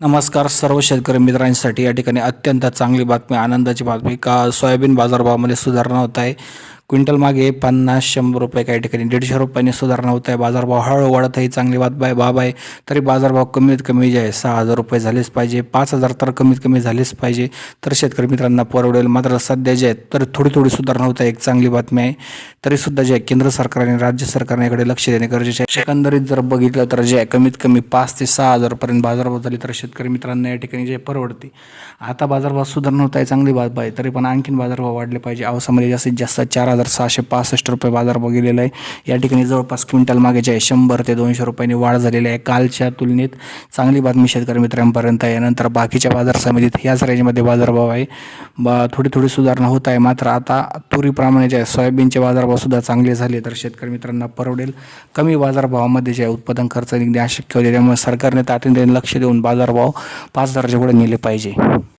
नमस्कार सर्व शेतकरी मित्रांसाठी या ठिकाणी अत्यंत चांगली बातमी आनंदाची बातमी. का सोयाबीन बाजारभावामध्ये सुधारणा होत आहे. क्विंटल मागे पन्नास शंभर रुपये काही ठिकाणी दीडशे रुपयांनी सुधारणा होत आहे. बाजारभाव हळूहळू वाढत आहे चांगली बात बाय बाब आहे. तरी बाजारभाव कमीत कमी जे आहे सहा हजार रुपये झालेच पाहिजे. पाच हजार तर कमीत कमी झालेच पाहिजे. तर शेतकरी मित्रांना परवडेल मात्र सध्या जे आहेत तर थोडी थोडी सुधारणा होत आहे. एक चांगली बातमी आहे. तरीसुद्धा जे आहे केंद्र सरकारने राज्य सरकारने लक्ष देणे गरजेचे आहे. एकंदरीत जर बघितलं तर जे आहे कमीत कमी पाच ते सहा हजारपर्यंत बाजारभाव झाले तर शेतकरी मित्रांना या ठिकाणी जे परवडते. आता बाजारभाव सुधारणा होत आहे चांगली बात आहे तरी पण आणखीन बाजारभाव वाढले पाहिजे. अवसामध्ये जास्तीत जास्त चार हजार सहाशे पासष्ट रुपये बाजारभाव गेलेला आहे. या ठिकाणी जवळपास क्विंटल मागेच्या आहे शंभर ते दोनशे रुपयांनी वाढ झालेली आहे. कालच्या तुलनेत चांगली बातमी शेतकरी मित्रांपर्यंत आहे. नंतर बाकीच्या बाजार समितीत ह्याच रेंजमध्ये बाजारभाव आहे. बा थोडी थोडी सुधारणा होत आहे. मात्र आता तुरीप्रमाणे जे आहे सोयाबीनचे बाजारभावसुद्धा चांगले झाले तर शेतकरी मित्रांना परवडेल. कमी बाजारभावामध्ये जे आहे उत्पादन खर्च निघणे अशक्य होते त्यामुळे सरकारने तातडीने लक्ष देऊन बाजारभाव पाच हजाराच्या पुढे नेले पाहिजे.